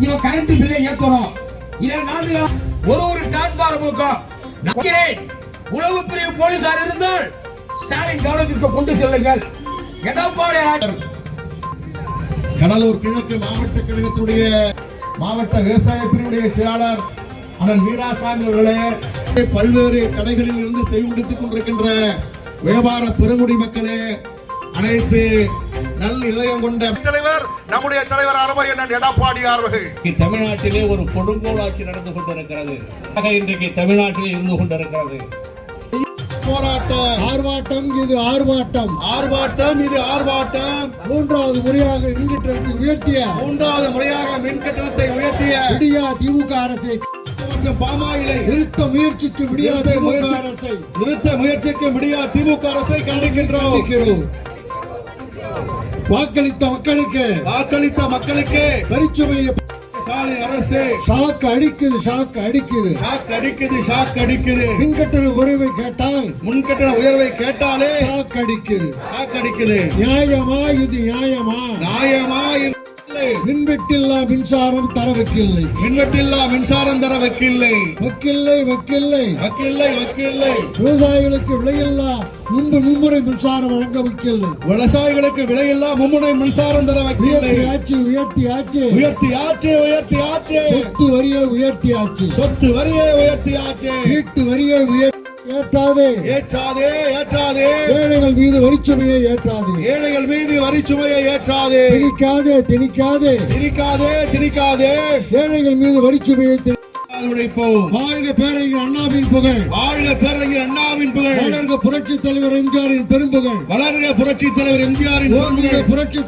நடத்தணும் இரண்டு ஆண்டுகள் ஒரு ஒரு பிளாட்பாரமுக்கும் நக்கிறேன் உளவு பிரிவு போலீசார் இருந்தால் ஸ்டாலின் கவனத்திற்கு கொண்டு செல்லுங்கள். எடப்பாடி கடலூர் கிழக்கு மாவட்ட கழகத்துடைய மாவட்ட விவசாய பிரிவுடைய செயலாளர் அண்ணன் வீராசாமி அவர்களே பல்வேறு கடைகளில் இருந்து செய்துடுத்துக் கொண்டிருக்கின்ற வியாபார பெருங்குடி மக்களே அனைத்து நல் இதயம் கொண்ட தலைவர் நம்முடைய தலைவர் அரவையண்ணன் எடப்பாடி அவர்கள். இன்றைக்கு தமிழ்நாட்டிலே ஒரு கொடுங்கோலாட்சி நடந்து கொண்டிருக்கிறது. ஆக இன்றைக்கு தமிழ்நாட்டிலே இருந்து கொண்டிருக்கிறது. போராட்டம் ஆர்ப்பாட்டம் இது ஆர்ப்பாட்டம். ஆர்ப்பாட்டம் இது ஆர்ப்பாட்டம். மூன்றாவது முறையாக இங்கிட்டு உயர்த்திய மூன்றாவது முறையாக மின் கட்டணத்தை உயர்த்திய விடியா திமுக அரசை. பாமாயிலை நிறுத்த முயற்சிக்கு விடியா நிறுத்த திமுக அரசை. நிறுத்த முயற்சிக்கு முடியா திமுக அரசை கண்டிக்கின்றோம். வாக்களித்த மக்களுக்கு வாக்களித்த மக்களுக்கு வரிச்சுமையை ஸ்டாலின் அரசு. ஷாக் அடிக்குது ஷாக் அடிக்குது. ஷாக் அடிக்குது ஷாக் அடிக்குது. மின்கட்டண குறைவை கேட்டால் முன்கட்டண உயர்வை கேட்டாலே ஷாக் அடிக்குது. ஷாக் அடிக்குது. நியாயமா இது நியாயமா? நியாயமா இல்லை மின்வெட்டில்லா மின்சாரம் தர வைக்கில்லை மின்வெட்டில்லா மின்சாரம் தர வக்கில்லை வக்கில்லை. வக்கில்லை வக்கில்லை. வக்கில்லை விவசாயிகளுக்கு விலையில்லா முன்பு மும்முறை மின்சாரம் வழங்க வைக்கில்லை. விவசாயிகளுக்கு விலையில்லா மும்முனை மின்சாரம் தர உயர்த்தி ஆட்சி உயர்த்தி ஆட்சி உயர்த்தி ஆச்சு உயர்த்தி ஆச்சு. சொத்து வரியை உயர்த்தி ஆட்சி சொத்து வரியை உயர்த்தி ஆச்சு. வீட்டு வரியை உயர்த்தி ஏற்றாதே. ஏற்றாதே ஏற்றாதே. ஏழைகள் மீது வரிச்சுமையை ஏற்றாதே. ஏழைகள் மீது வரி சுமையை ஏற்றாதே. திணிக்காதே திணிக்காதே. திணிக்காதே திணிக்காதே. ஏழைகள் மீது வரிச்சுமையை வாழ்க பேரறிஞர் அண்ணாவின் புகழ். வாழ்க பேரறிஞர் அண்ணாவின் புகழ். வளர்க புரட்சி தலைவர் எம்ஜிஆரின் பெரும்புகழ். வளர்க புரட்சி தலைவர் எம்ஜிஆரின் புரட்சி